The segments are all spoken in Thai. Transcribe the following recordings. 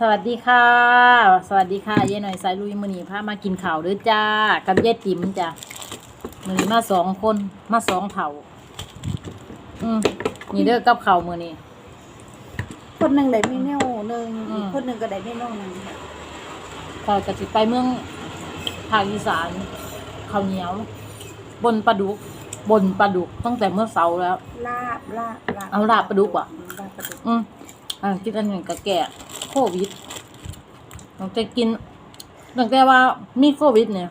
สวัสดีค่ะ สวัสดีค่ะเย้หน่อยสายลุยมือนีพามากินข้าวเด้อจ้า กับเย้ติ๋มจ้ะมือนี้มาสองคนมาสองเถาอืมนี่เด้อกับข้าวมือนี้คนหนึ่งได้เมนูหนึ่งอืมอีกคนหนึ่งก็ได้เมนูหนึ่งข้าวกะสิไปเมืองภาคอีสานข้าวเหนียว บนปลาดุก บนปลาดุกตั้งแต่เมื่อเสาร์แล้วลาบลาบลาบเอาลาบปลาดุกว่ะลาบปลาดุกอืมอ่ากินอันหนึ่งกับแก่โควิดตั้งแต่กินตั้งแต่ว่ามีโควิด เนี่ย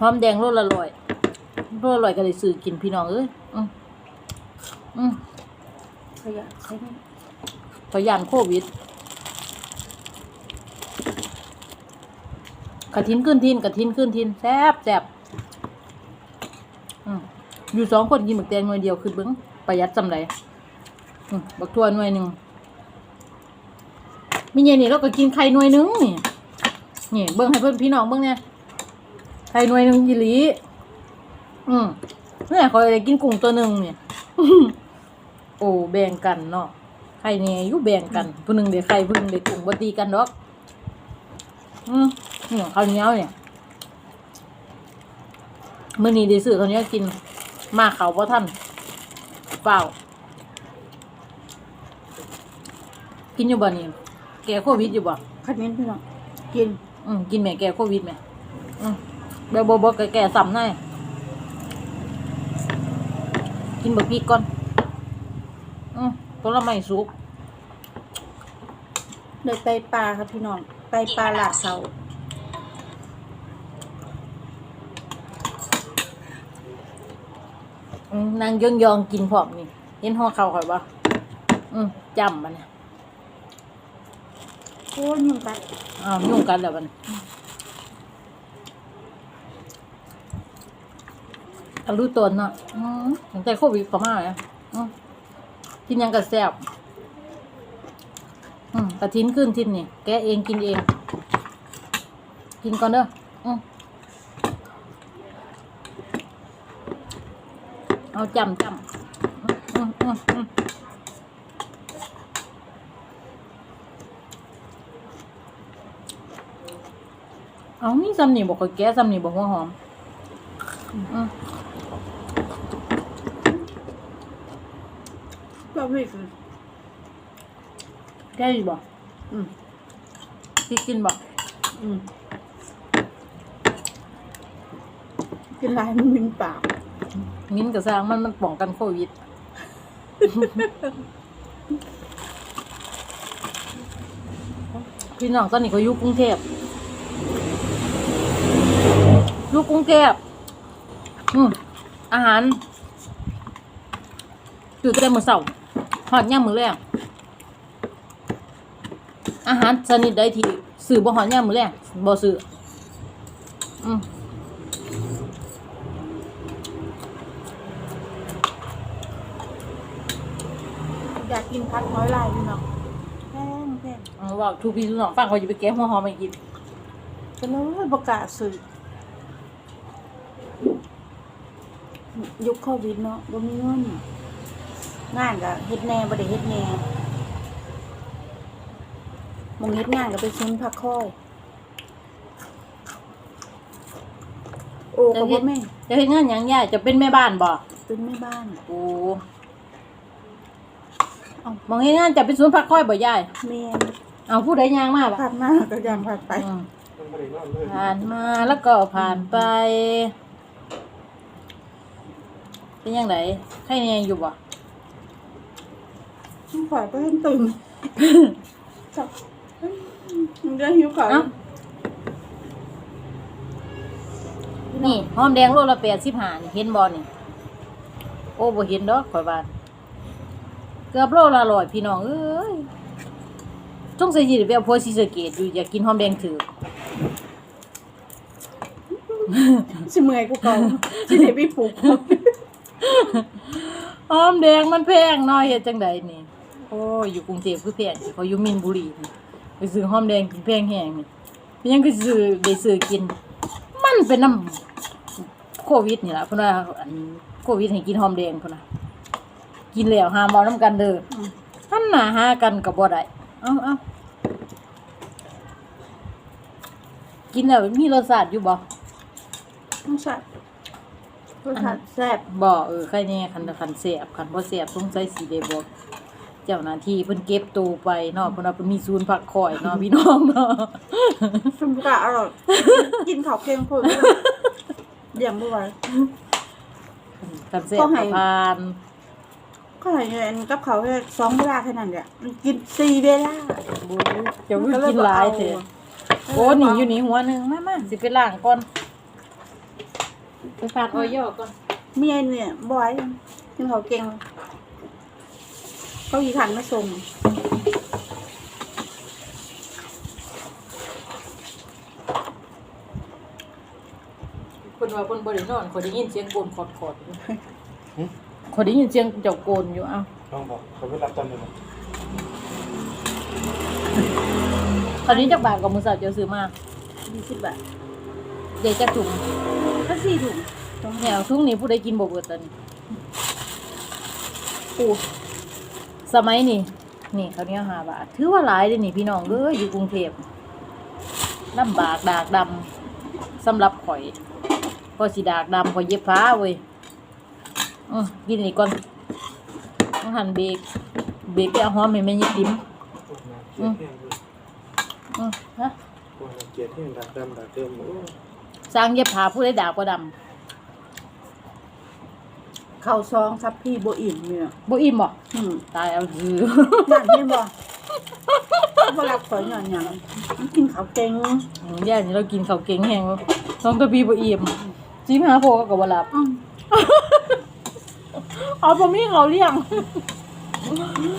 หอมแดงโลละร้อยโลละร้อยก็เลยซื้อกินพี่น้องเอ้ยอืมอืมขยะใช่ไหมพยานโควิดกระทินขึ้นทินกระทินขึ้นทินแซ่บแซ่บอืมอยู่สองคนกินหมึกแดงหน่วยเดียวคือเบิ้งประหยัดจำไรอืมบักทัวหน่วยหนึ่ง มีเย็นนี่เราก็กินไข่หน่วยหนึงนี่นี่เบิ้งให้เพื่อนพี่น้องเบิ้งเนี่ยไข่หน่วยนึงยีหลีอืมเนี่ยคอยได้กินกุ้งตัวหนึ่งเนี่ยโอ้แบ่งกันเนาะไข่เนี่ยอยู่แบ่งกันผู้หนึ่งเดี๋ยวไข่ผู้หนึ่งเดี๋ยวกุ้งบ่ตีกันดอก อืมเนี่ยข้าวเหนียวเนี่ยมื้อนี้ได้ซื้อข้าวเหนียวกินมาเขาบ่ทันเปล่ากินอยู่บ่นี่ แกโควิดอยู่บ่ขมิ้นพี่น้องกินอืมกินแม่แกโควิดแม่อืมแบบบ่บ่แกแกซ้ำหน่อยกินบักพริกก่อนอืมผลไม้สุกได้ไตปลาครับพี่น้องไตปลาลาดเสาอืมนางยองยองๆกินพร้อมนี่เห็นห่อข้าวข่อยบ่อืมจำมันเนี่ย โอ้ยยุ่งกัดอ้าวยุ่งกันแล้วมันอารู้ตนเนาะอืมตั้งแต่โควิดเขามาเลยอืมกินยังกระแซบอืมกระทิ้นขึ้นทิ้นนี่แกเองกินเอง กินก่อนเด้ออืมเอาจำจำอืมอืมอืม เอานี่ซ้ำนี่บอกว่าแกะซ้ำนี่บอกว่าหอมอืมเราไม่กินแกะอยู่บ่อืมพี่กินบ่อืมกินหลายมันมินปากมิ้นกับสร้างมันมันป้องกันโควิดพี่น้องตอนนี้เขาอยู่กรุงเทพ อยู่กรุงเทพอืมอาหารตื่นแต่มื้อเช้าหอดย่ามมื้อแรงอาหารชนิดใดที่ซื้อบ่หอดย่ามมื้อแรงบ่ซื้ออืมอยากกินพัดน้อยลายพี่น้องแพงแพงเอาว่าทูพี่ทูน้องฟังเขาจะไปแก้หัวหอมมากินก็เลยประกล้าศซื้อ ยุคโควิดเนาะบ่มีเงินงานก็เฮ็ดแหน่บ่ได้เฮ็ดแหน่หมองเฮ็ดงานก็ไปซุนพักคอย โอ้ก็บ่แม่นจะเห็นงานหยังยายจะเป็นแม่บ้านบ่เป็นแม่บ้านโอ้เอามองเห็นงานจะเป็นศูนย์พักคอยบ่ยายแม่นเอาผู้ใดย่างมาบ่ผ่านมาก็ยังผ่านไปอืมผ่านมาแล้วก็ผ่านไป เป็นยังไงใครเนี่ยอยู่บ่ข่อยก็เห็นตึงจับมันจะหิวข่อยเอ้านี่หอมแดงโลละแปดสิบห้านี่เห็นบ่นี่ โอ้บ่เห็นดอกข่อยว่าเกือบโลละร้อยพี่น้องเอ้ยจงใส่ยีไปเอาพวกซีสะเกตอยู่อยากกินหอมแดงถือสิเมื่อยกูเก่าสิได้ไปปลูก หอมแดงมันแพงน้อยเฮ็ดจังใดนี่ โอ้ยอยู่กรุงเทพคือแพงเขาอยู่มินบุรีนี่ไปซื้อหอมแดงกินแพงแฮงนี่เป็นยังคือซื้อได้ซื้อกิน มันเป็นน้ำโควิดนี่ล่ะเพิ่นว่าอันโควิดให้กินหอมแดงพุ่นน่ะกินแล้วหาหมอนํกันเด้ออืมท่านน่ะหากันก็บ่ได้เอ้าเอ้ากินแล้วมีรสชาติอยู่บ่รสชาติ รสชาติแซ่บบ่เออใครแน่คันคันแซ่บคันบ่แซ่บสงสัยสิได้บอกเจ้าหน้าที่เพิ่นเก็บตัวไปเนาะเพิ่นว่าเพิ่นมีศูนย์พักคอยเนาะพี่น้องเนาะซุมกะอร่อยกินข้าวเค็มพูดเดี๋ยวบ่ไหวคันแซ่บก็ให้ก็พานก็ให้เงินกับเขาวแค่สองเวลาแค่นั้นแหละมันกินสี่เวลาบ่เจ้าคือกินหลายแท้โอ้นี่อยู่นี่หัวหนึงมามาสิไปล้างก่อนไป ฝากออยอก่อนเมียเนี่ยบ่อยกินข้าวเก่งเขาอีขันมาส่งเพิ่นว่าเพิ่นบ่ได้นอนขอยได้ยินเสียงโกนขอดๆอยู่ขอยได้ยินเสียงเจ้าโกนอยู่เอ้าลองบอกเขาไม่รับจำเลยนะคราวนี้จักบาทกับมือสาวเจ้าซื้อมายี่สิบบาท เดี๋ยวจักถุงก็สี่ถุงตรงแถวทุ่งนี้ผู้ใดกินบ่เบิดตอนนี้ปูสมัยนี้นี่เขาวเหนี้5บาทถือว่าหลายเด้อนี่พี่น้องเอ้ยอยู่กรุงเทพลำบากดากดำสำหรับข่อยพอสิดากดำข่อยเย็บผ้าเว้ยอือกินนี่ก่อนต้องหั่นเบรกเบรกไปเอาหอมให้แม่ยิติ๋มเกลียดแห้งเลยอือฮะพวกเรา เกลียดแห้งดักดำดักเดิมโอ้สร้างเย็บผ้าผู้ใดดากกว่าดำข้าวซองซับพี่โบอิ่มเนี่ยบ่อิ่มบ่อืมตายเอาคือ นั่นเห็นบ่บ่รับข่อยหย่อนหยังมันกินข้าวเก่งอืมย่านี่เรากินข้าวเก่งแห้งน้องกระบีบ่อิ่มจิ้มหาโพก็บ่หลับอืมเอาบ่มีเขาวเลี้ยง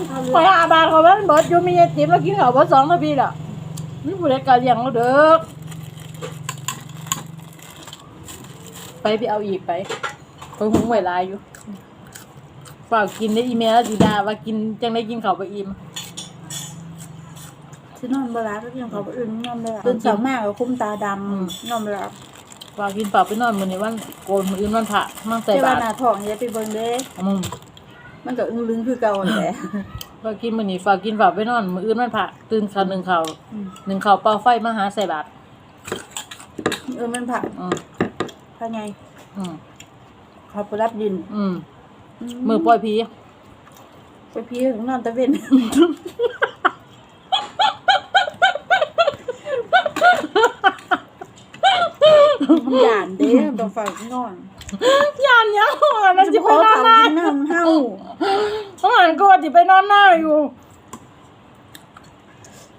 ข้าวข่อยหาบาทเขาบ้านเบิดอยู่มีไอติมแล้วกินข้าวบ่สองนาทีล่ะมีผู้ใดกล้าเลี้ยงเราเด้อ ไปไปเอาอีกไปไปหุงไว้หลายอยู่ฝากกินได้อีเมลแล้วสิดาว่ากินจังได้กินข้าวบ่อิ่มสินอนบ่หลับก็กินข้าวบ่อื่นนอนบ่หลับตื่นเช้ามากก็คุ้มตาดำอืมนอนบ่หลับฝากกินเปล่าไปนอนมื้อนี้วันโกนมื้ออื่นวันพระมั่งใส่แต่ว่าบาตรหน้าท้องอย่าไปเบิ่งเด้อืมมันก็อึ้งลึงคือเก่าแหละฝากกินมื้อนี้ฝากกินฝากไปนอนมื้ออื่นวันพระตื่นข้าวหนึ่งข้าวอืมหนึ่งข้าวเป่าไฟมาหาใส่บาตรเออมันผักอืม ภายในอืมเขาไปรับดินอืมมือปล่อยผีไปพี่ถึงนอนตะเวนมันหยานเด้ต้องฝากนอนยานยังมันจะไปนอนหน้ากินน้ำเฮาต้องหันกดจะไปนอนหน้าอยู่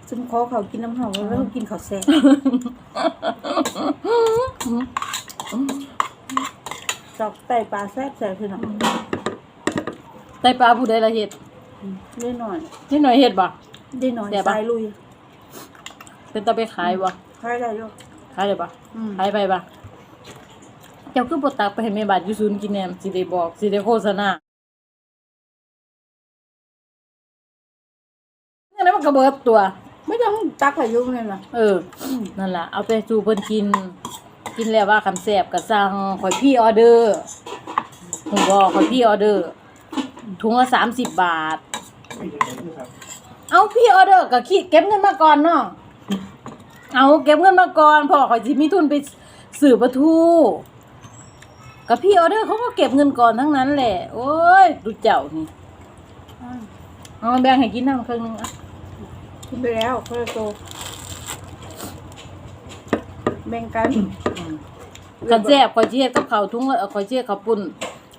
ซึมขอเขากินน้ำเฮาแล้วก็กินข้าวแซ่บ จอกไตปลาแซ่บแซ่บคือหนังไตปลาผู้ใดละเห็ดได้หน่อยนี่หน่อยเห็ดบ่ได้หน่อยแซ่บปะสายลุย เป็นตาไปขายบ่ขายได้อยู่ขายได้บ่อืมขายไปบ่เจ้าคือบ่ตักไปให้แม่บาดอยู่ศูนย์กินแหนมสิได้บอกสิได้โฆษณาเนี่ยแล้วมันก็เบิดตัว ไม่ต้องตักอายุเลยนะเออ นั่นล่ะเอาไปสู่เพิ่นกิน กินแล้วว่าคำแซ่บก็สั่งขอยพี่ออเดอร์ผมบอกขอยพี่ออเดอร์ ถุงละสามสิบบาท เอาพี่ออเดอร์ก็คิดเก็บเงินมาก่อนเนาะเอาเก็บเงินมาก่อนพอข่อยสิมีทุนไปสื่อประทูกับพี่ออเดอร์เขาก็เก็บเงินก่อนทั้งนั้นแหละ โอ้ยดูเจ้านี่เอาแบ่งให้กินน้ำครึ่งนึงอะกินไปแล้วเขาจะโต แบ่งกันขันแซ่บข่อยสิเฮ็ดกับข้าวถุงละเอ่อข่อยสิเฮ็ดข้าวปุ้น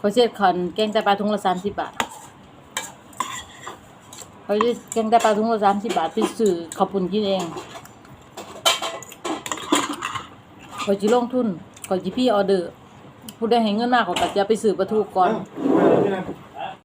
ข่อยสิเฮ็ดขันแกงไตปลาถุงละ30บาทข่อยสิแกงไตปลาถุงละ30บาทไปซื้อข้าวปุ้นกินเองข่อยสิลงทุนข่อยสิพี่ออเดอร์ผู้ใดให้เงินมาข่อยก็จะไปซื้อปลาทูก่อน เ